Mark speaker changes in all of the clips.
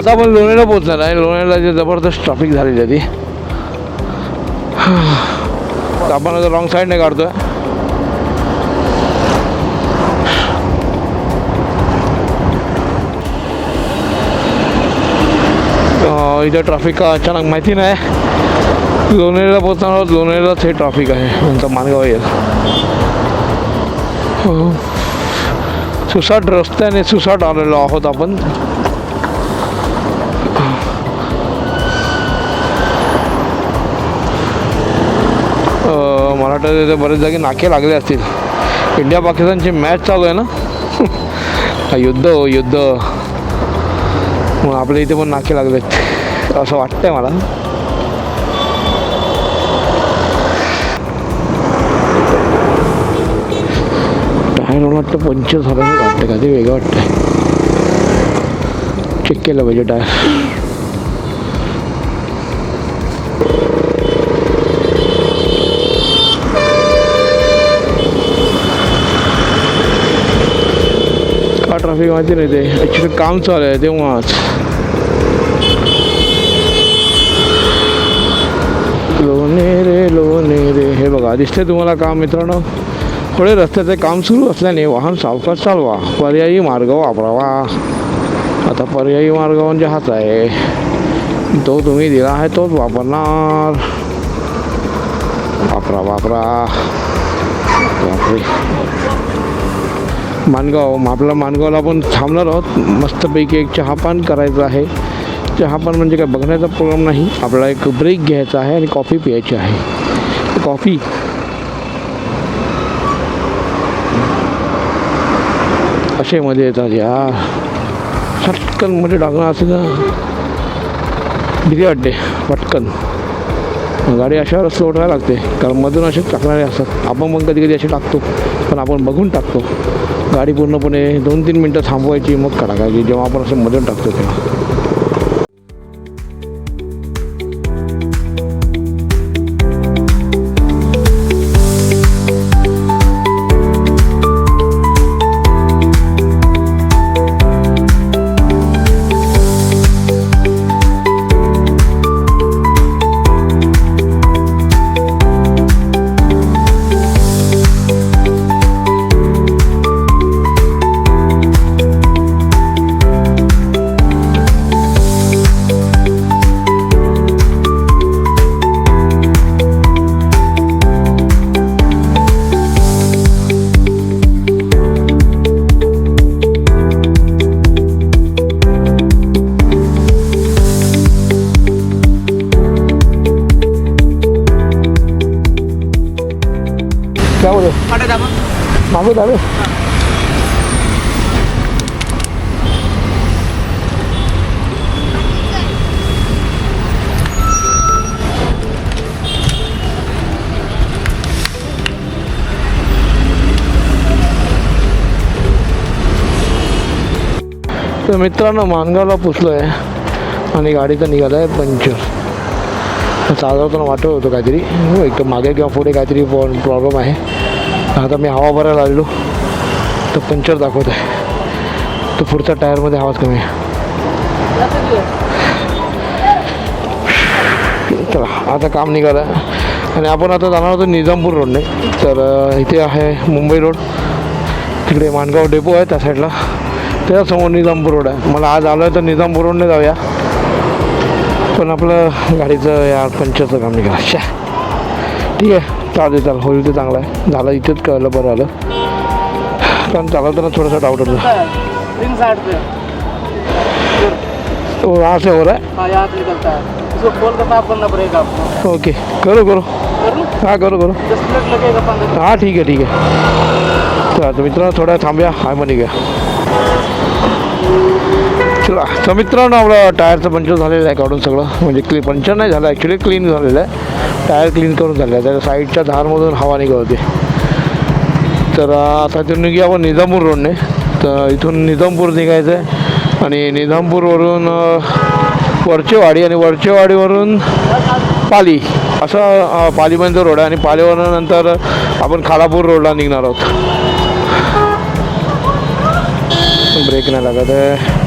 Speaker 1: आता आपण लोणेला पोहोचणार आहे. लोण्याला जे जबरदस्त ट्रॅफिक झालेली आहे ती. तर आपण आता रॉंग साईडने काढतोय. अं, इथे ट्रॅफिक का अचानक माहिती नाही. लोणेला पोहोचणार आहोत. लोणेलाच हे ट्रॅफिक आहे. नंतर मानगाव येईल. सुसाट रस्त्याने सुसाट आलेलो आहोत आपण. वाटतं तिथे बरेच जागी नाके लागले असतील. इंडिया पाकिस्तानची मॅच चालू आहे ना? हा, युद्ध हो युद्ध. मग आपल्या इथे पण नाके लागलेत असं वाटतंय मला. टायर मला वाटतं पंचर झालं वाटतं का? ते वेगळं वाटतंय. चेक केलं पाहिजे टायर ट्रॅफिक माहिती नाही ते. ॲक्च्युली काम चालू आहे तेव्हाच. लोणे रे लोणे रे. हे बघा दिसते तुम्हाला काम मित्रांनो? पुढे रस्त्याचे काम सुरू असल्याने वाहन सावकाश चालवा. पर्यायी मार्ग वापरावा. आता पर्यायी मार्ग म्हणजे हाच आहे. तो तुम्ही दिला आहे तोच वापरणार. वापरा वापरा. बापरे. मानगाव आपला मानगावला आपण थांबणार आहोत. मस्तपैकी एक चहापान करायचं आहे. चहापान म्हणजे काय? बघण्याचा प्रोग्राम नाही. आपला एक ब्रेक घ्यायचा आहे आणि कॉफी प्यायची आहे. कॉफी असे मध्ये येतात यार पटकनमध्ये टाकणं असेल ना. भीती वाटते पटकन. गाडी अशावर रस्ते ओढायला लागते. कारण मधून असे टाकणारे असतात. आपण पण कधी कधी असे टाकतो. पण आपण बघून टाकतो. गाडी पूर्णपणे दोन तीन मिनटं थांबवायची मग टाकायची जेव्हा आपण असं मधून टाकतो तेव्हा. क्या बोले दावे तर मित्रांनो मानगावला पुसलो आहे आणि गाडीचं निघालं आहे पंचर. चालवताना वाटत होतं काहीतरी. एकदम एक तर मागे किंवा पुढे काहीतरी प्रॉब्लेम आहे. आता मी हवा भरायला आलेलो. तर पंक्चर दाखवत आहे. तर पुढच्या टायरमध्ये आवाज कमी आहे. चला आता काम निघालं. आणि आपण आता जाणार होतो निजामपूर रोडने. तर इथे आहे मुंबई रोड. तिकडे माणगाव डेपो आहे त्या साईडला. त्याच्यासमोर निजामपूर रोड आहे. मला आज आलो आहे तर निजामपूर रोडने जाऊया. पण आपलं गाडीचं या पंक्चरचं काम निघालं. अच्छा ठीक आहे. चालते चाल होईल ते चांगलं आहे. झालं इथेच कळलं बरं आलं कारण चालवताना थोडासा डाऊट होतं.
Speaker 2: इन साइड पे.
Speaker 1: तो वहाँ से हो रहा
Speaker 2: हाँ यहाँ से निकलता है इसको खोल कर साफ करना पड़ेगा आपको
Speaker 1: है ओके. करो करो.
Speaker 2: करूँ?
Speaker 1: हाँ करो करो.
Speaker 2: दस मिनट लगेगा पंद्रह
Speaker 1: हां ठीक आहे ठीक आहे. चला तर मित्रांनो थोड्या थांबूया. हाय म्हणे घ्या. चला तर मित्रांनो आपलं टायरचं पंचर झालेलं आहे काढून सगळं. म्हणजे क्ली पंचर नाही झालं ॲक्च्युली क्लीन झालेलं आहे. टायर क्लीन करून झाल्या त्याच्या साईडच्या धारमधून हवा निघत होती तर आता तिथून निघूया आपण निजामपूर रोडने. तर इथून निजामपूर निघायचं आहे आणि निजामपूरवरून वरचेवाडी आणि वरचेवाडीवरून पाली. असं पालीपर्यंत रोड आहे आणि पालीवरून नंतर आपण खालापूर रोडला निघणार आहोत. ब्रेक नाही लागत आहे.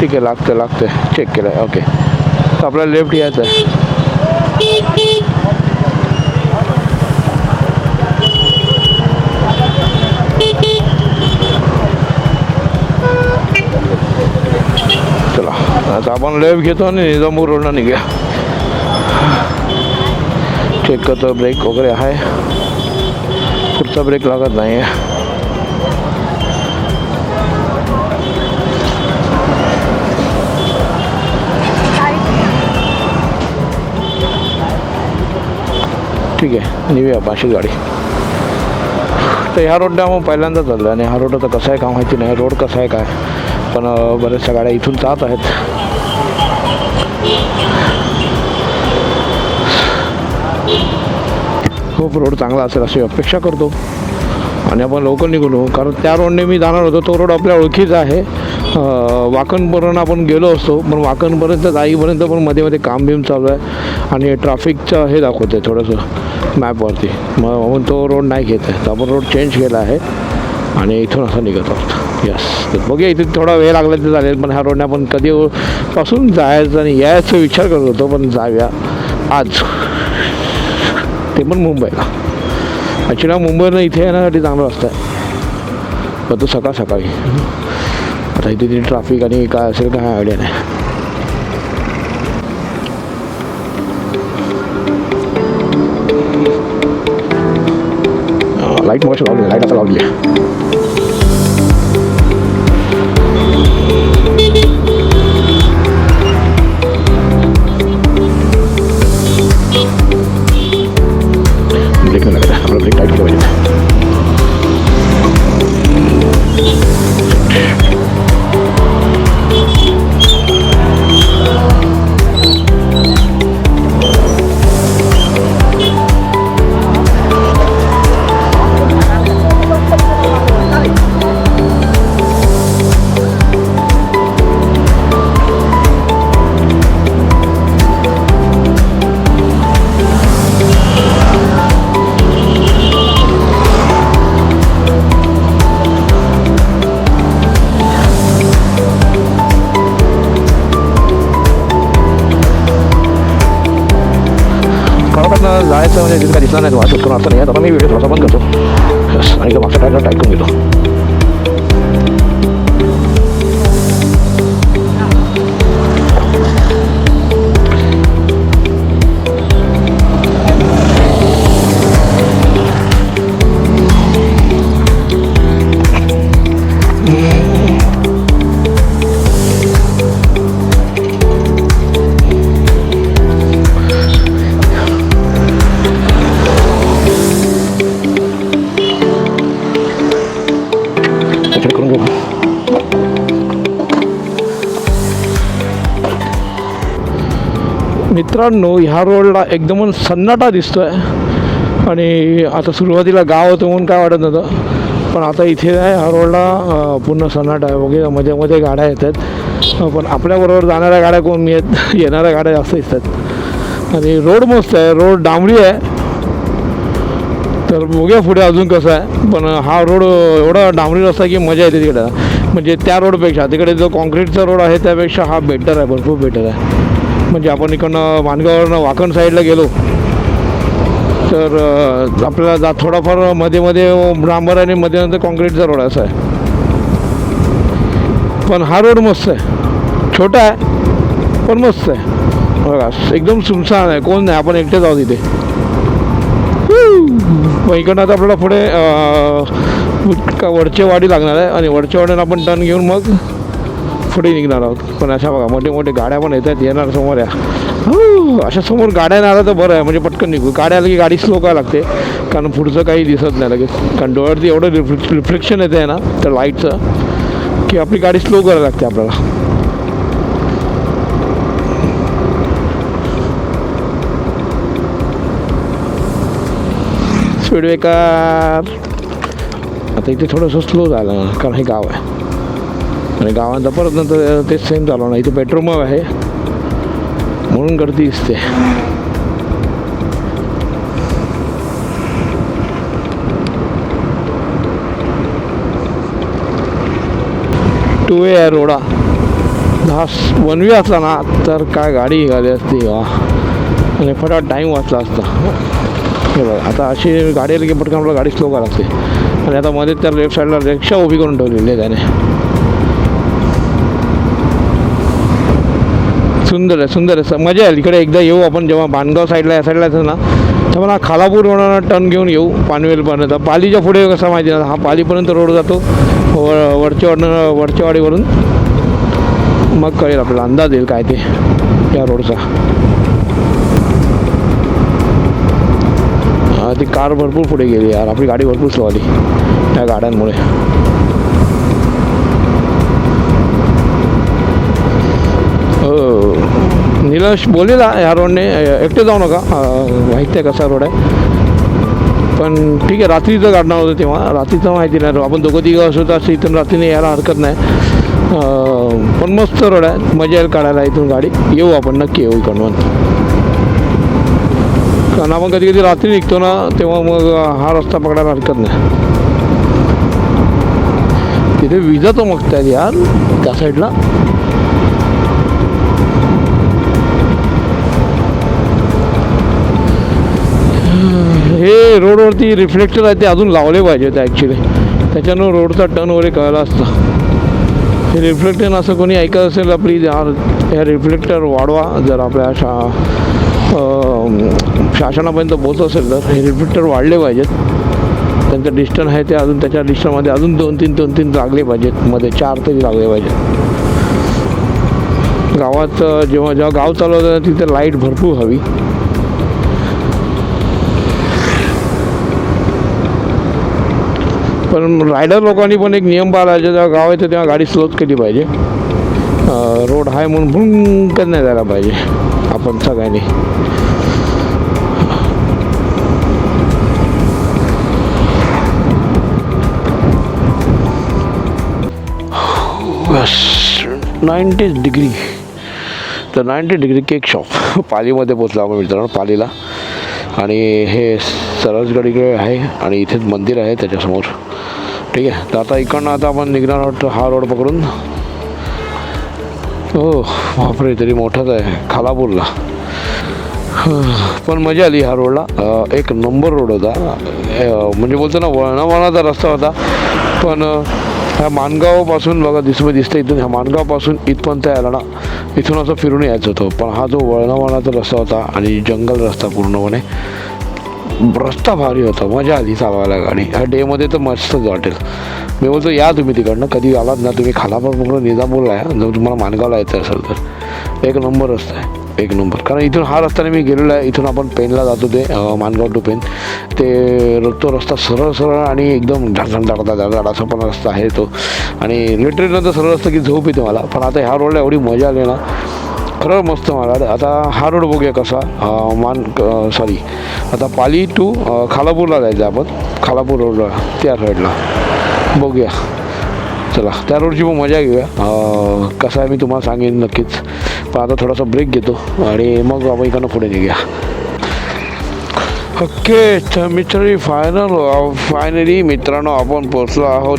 Speaker 1: ठीक आहे लागतं लागतं चेक केलं आहे ओके तर आपल्याला लेफ्ट यायचं आहे चला आता आपण लेफ्ट घेतो आणि निजामपूर रोडला निघूया. चेक करतो ब्रेक वगैरे आहे. पुढचा ब्रेक लागत नाही आहे ठीक आहे. नेऊया आपण गाडी. तर ह्या रोडला मग पहिल्यांदा चाललं आणि हा रोड आता कसा आहे का माहिती नाही. रोड कसा आहे काय? पण बऱ्याचशा गाड्या इथून जात आहेत. खूप रोड चांगला असेल अशी अपेक्षा करतो. आणि आपण लवकर निघून कारण त्या रोडने मी जाणार होतो. तो रोड आपल्या ओळखीचा आहे. वाकणपर्यंत आपण गेलो असतो पण वाकणपर्यंत जाईपर्यंत पण मध्ये मध्ये काम बिम चालू आहे आणि ट्रॅफिकचं हे दाखवतं आहे थोडंसं मॅपवरती. मग म्हणून तो रोड नाही घेत आहे. तर आपण रोड चेंज केला आहे आणि इथून असं निघत आहोत. यस तर बघूया इथे थोडा वेळ लागला तर चालेल पण ह्या रोडने आपण कधी पासून जायचं आणि यायचा विचार करत होतो पण जाऊया आज. ते पण मुंबईला. ॲक्च्युली मुंबईनं इथे येण्यासाठी चांगलं रस्ता आहे. पण तो सकाळ सकाळी. आता इथे ती ट्रॅफिक आणि काय असेल काय आयडिया नाही लाइट मग लावली लाइट आता लावली आहे नाही तुम्हाला शूट करून असं नाही आता मी व्हिडिओ थोडासा बंद करतो यस आणि तो मागचा टायरला टाईट करून घेतो मित्रांनो ह्या रोडला एकदमच सन्नाटा दिसतो आहे आणि आता सुरुवातीला गाव होतं म्हणून काय वाटत नव्हतं. पण आता इथे आहे ह्या रोडला पूर्ण सन्नाटा आहे. वगैरे मध्ये मध्ये गाड्या येतात. पण आपल्याबरोबर जाणाऱ्या गाड्या कोण? येत येणाऱ्या गाड्या जास्त दिसतात. आणि रोड मस्त आहे. रोड डांबरी आहे. तर बघूया पुढे अजून कसं आहे. पण हा रोड एवढा डांबरी रस्ता आहे की मजा येते तिकडे. म्हणजे त्या रोडपेक्षा तिकडे जो कॉन्क्रीटचा रोड आहे त्यापेक्षा हा बेटर आहे. भरपूर बेटर आहे. म्हणजे आपण इकडनं माणगाववरनं वाकण साईडला गेलो तर आपल्याला जा थोडाफारमध्ये मध्ये डांबर आणि मध्ये नंतर कॉन्क्रीटचा रोड असा आहे. पण हा रोड मस्त आहे. छोटा आहे पण मस्त आहे. बघा एकदम सुमसान आहे. कोण नाही आपण एकटेच आहोत इथे. मग इकडनं आता आपल्याला पुढे वडचेवाडी का वाडी लागणार आहे. आणि वडचेवाडीनं आपण टर्न घेऊन मग पुढे निघणार आहोत. पण अशा बघा मोठे मोठे गाड्या पण येतात येणार समोर या. अशा समोर गाड्या नाही आल्या तर बरं आहे म्हणजे पटकन निघू. गाड्या आल्या की गाडी स्लो काय लागते. कारण पुढचं काही दिसत नाही लगेच. कारण डोळ्यावरती एवढं रिफ्ले रिफ्लेक्शन येते ना त्या लाईटचं की आपली गाडी स्लो करायला लागते आपल्याला. स्पीड ब्रेकर आता इथे थोडंसं स्लो झालं कारण हे गाव आहे. आणि गावांचा परत नंतर तेच सेम चालू नाही इथे पेट्रोल आहे. म्हणून गर्दी दिसते. टू वे आहे रोडा. दहा वन वे असला ना तर काय गाडी निघाली असती. वा. आणि फटाफट टाईम वाचला असता. हे बघा आता अशी गाडी आली की पटकन आपल्याला गाडी स्लो करावी लागते. आणि आता मध्ये त्या लेफ्ट साईडला रिक्षा उभी करून ठेवलेली आहे त्याने. सुंदर आहे सुंदर आहे. मजा आहे इकडे एकदा येऊ आपण जेव्हा बांधगाव साईडला या साईडला असेल ना तेव्हा ना खालापूर रोडानं टर्न घेऊन येऊ पानवेलपर्यंत पालीच्या पुढे कसं माहिती ना हा पालीपर्यंत रोड जातो. व वरच्या वरचेवाडीवरून मग कळेल आपल्याला अंदाज येईल काय ते या रोडचा हा, ती कार भरपूर पुढे गेली यार. आपली गाडी भरपूर स्लो आली त्या गाड्यांमुळे. यश निलेश बोलेला ह्या रोडने. एकटे जाऊ नका. माहिती आहे कसा रोड आहे. पण ठीक आहे रात्रीचं काढणार होतं तेव्हा. रात्रीचं माहिती नाही. आपण दोघं तिघं असू तर असं इथून रात्रीने यायला हरकत नाही. पण मस्त रोड आहे. मजा येईल काढायला इथून गाडी. येऊ आपण. नक्की येऊ इकडून. कारण आपण कधी कधी रात्री निघतो ना तेव्हा मग हा रस्ता पकडायला हरकत नाही. तिथे विजा चमकतायत यार. त्या साईडला म्हणजे रोडवरती रिफ्लेक्टर आहे ते अजून लावले पाहिजेत ॲक्च्युली त्याच्यानं रोडचा टर्न वगैरे कळला असता. हे रिफ्लेक्टर असं कोणी ऐकत असेल प्लीज यार ह्या रिफ्लेक्टर वाढवा जर आपल्या शा शासनापर्यंत पोहोचत असेल तर. हे रिफ्लेक्टर वाढले पाहिजेत. त्यांचं डिस्टन्स आहे ते अजून त्याच्या डिस्टन्समध्ये अजून दोन तीन दोन तीन लागले पाहिजेत. मध्ये चार तरी लागले पाहिजेत. गावात जेव्हा जेव्हा गाव चालवतं तिथे लाइट भरपूर हवी. पण रायडर लोकांनी पण एक नियम पाळला जेव्हा गाव येतं तेव्हा गाडी स्लोच केली पाहिजे. रोड हाय म्हणून भुंकत नाही जायला पाहिजे आपण सगळ्यांनी. Ninety degree. तर नाईंटी डिग्री केक शॉप पालीमध्ये पोचलो आपण मित्रांनो पालीला. आणि हे सरसगड इकडे आहे आणि इथेच मंदिर आहे त्याच्यासमोर. ठीक आहे तर आता इकडनं आता आपण निघणार आहोत हा रोड पकडून. हो बापरे तरी मोठाच आहे खालापूरला. पण मजा आली ह्या रोडला. एक नंबर रोड होता. म्हणजे बोलतो ना वळणावळणाचा रस्ता होता. पण ह्या माणगावपासून बघा दिसमं दिसतं इथून. ह्या माणगावपासून इथपर्यंत यायला ना इथून असं फिरून यायचं होतं. पण हा जो वळणावळणाचा रस्ता होता आणि जंगल रस्ता पूर्णपणे रस्ता भारी होता. मजा आली चालवायला गाडी. ह्या डेमध्ये तर मस्तच वाटेल. मी बोलतो या तुम्ही तिकडनं. कधी आलात ना तुम्ही खालापूर पकडून निजामपूरला या. जर तुम्हाला माणगावला यायचं असेल तर. एक नंबर रस्ता आहे. एक नंबर. कारण इथून हा रस्त्याने मी गेलेलो आहे. इथून आपण पेनला जातो ते मानगाव टू पेन ते तो रस्ता सरळ सरळ आणि एकदम झाडझाड दाडदा झाडझाड असा पण रस्ता आहे तो. आणि लिटरली तर सरळ रस्ता की झोप येते मला. पण आता ह्या रोडला एवढी मजा आली ना. खरं मस्त मला आता हा रोड बघूया कसा मान सॉरी आता पाली टू खालापूरला जायचं आपण. खालापूर रोडला त्या साईडला बघूया. चला त्या रोडची पण मजा घेऊया. कसं आहे मी तुम्हाला सांगेन नक्कीच. आता थोडासा ब्रेक घेतो आणि मग आपण इकडनं पुढे निघूया. ओके तर मित्र फायनल फायनली मित्रांनो आपण पोचलो आहोत.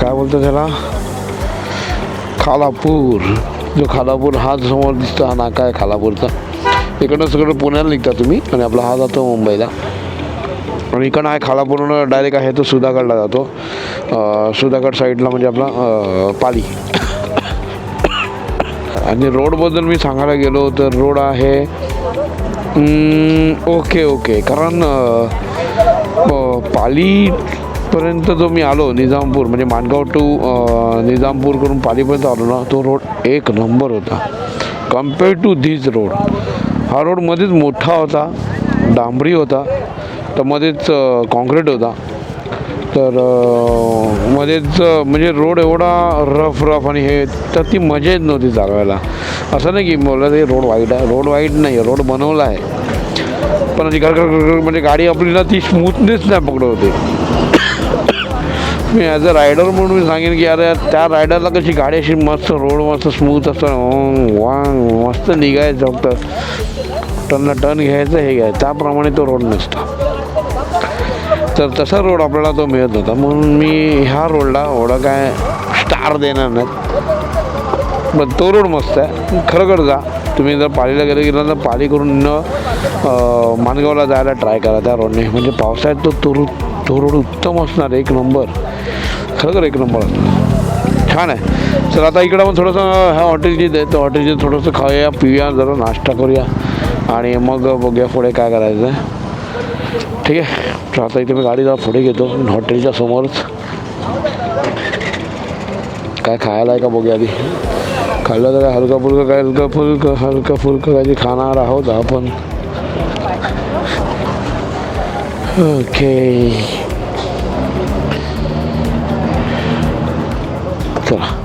Speaker 1: काय बोलतो त्याला? खालापूर. जो खालापूर हा समोर दिसतो हा नाका आहे खालापूरचा. इकडनं सगळं पुण्याला निघता तुम्ही आणि आपला हा जातो मुंबईला. आणि इकडनं आहे खालापूरनं डायरेक्ट आहे तो सुधागडला जातो. सुधागड साईडला म्हणजे आपला पाली. आणि रोडबद्दल मी सांगायला गेलो तर रोड आहे. ओके ओके कारण प- पालीपर्यंत जो मी आलो निजामपूर म्हणजे माणगाव टू निजामपूरकडून पालीपर्यंत आलो ना तो रोड एक नंबर होता. कंपेअर टू धीज रोड हा रोड मध्येच मोठा होता डांबरी होता तर मध्येच कॉन्क्रीट होता. तर मध्येच म्हणजे रोड एवढा रफ रफ आणि हे तर ती मजा येत नव्हती चालवायला असं नाही की मला ते रोड वाईट आहे रोड वाईट नाही आहे रोड बनवला आहे. पण अशी घर म्हणजे गाडी आपली ना ती स्मूथनेस नाही पकडवते मी ॲज अ रायडर म्हणून मी सांगेन की अरे त्या रायडरला कशी गाडी अशी मस्त रोड मस्त स्मूथ असतं वांग वांग मस्त निघायचं फक्त. टर्नला टर्न घ्यायचं हे घ्यायचं. त्याप्रमाणे तो रोड नसतो. तर तसा रोड आपल्याला तो मिळत होता म्हणून मी ह्या रोडला एवढं काय स्टार देणार नाही. पण तो रोड मस्त आहे. खरोखर जा. तुम्ही जर पालीला गेलं गेलं तर पाली करून न माणगावला जायला ट्राय करा त्या रोडने म्हणजे पावसाळ्यात तो तो रोड तो रोड उत्तम असणार एक नंबर खरोखर एक नंबर असणार. छान आहे. तर आता इकडं आपण थोडंसं ह्या हॉटेलची दे तर हॉटेलची थोडंसं खाऊया पिऊया जरा नाश्ता करूया. आणि मग बघूया पुढे काय करायचं आहे ठीक आहे? तर आता इथे मी गाडी जरा पुढे घेतो. हॉटेलच्या समोरच. काय खायला आहे का बघूया आधी. खाल्लं तर काय हलका फुलकं काय हलका फुलकं हलका फुलकं काहीतरी खाणार आहोत आपण. ओके. चला.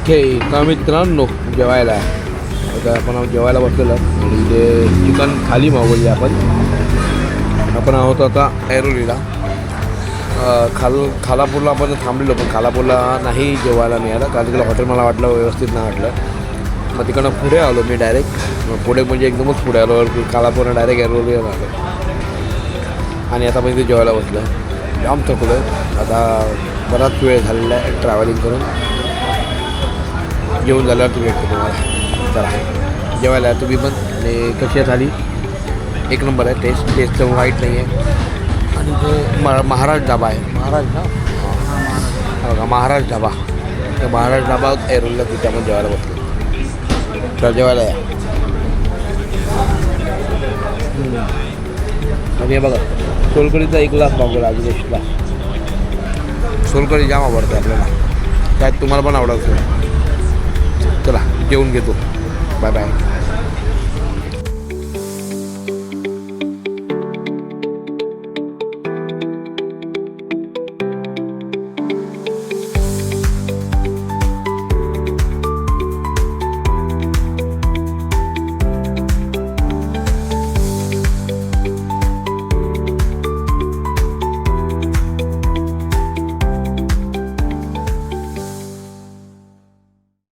Speaker 1: ओके का मित्रांनो जेवायला. आता आपण जेवायला बसलेलो आणि म्हणजे इथे चिकन थाली मागवली आपण. आपण आहोत आता ऐरोलीला. खाल खालापूरला आपण थांबलेलो पण खालापूरला नाही जेवायला मिळालं. कारण तिकडे हॉटेल मला वाटलं व्यवस्थित नाही वाटलं. मग तिकडनं पुढे आलो मी डायरेक्ट पुढे म्हणजे एकदमच पुढे आलो. खालापूरला डायरेक्ट ऐरोलीला आलो. आणि आता पण इथे जेवायला बसलं. जाम थकलो आता बराच वेळ झालेला आहे ट्रॅव्हलिंग करून. येऊन झाल्यावर तुम्ही भेटतो तुम्हाला. चला जेवायला तुम्ही पण. आणि कशी झाली एक नंबर आहे. टेस्ट टेस्ट तर वाईट नाही आहे आणि तो म महाराज ढाबा आहे. महाराज ना? हा. बघा महाराज ढाबा. तर महाराज ढाबा एरोलला तिथे आपण जेवायला बसलो. तर जेवायला या. आणि हे बघा सोलकढीचा एक ग्लास मागवला अजून सोलकढी जाम आवडते आपल्याला. त्यात तुम्हाला पण आवडत चला जेवून घेतो. Bye-bye.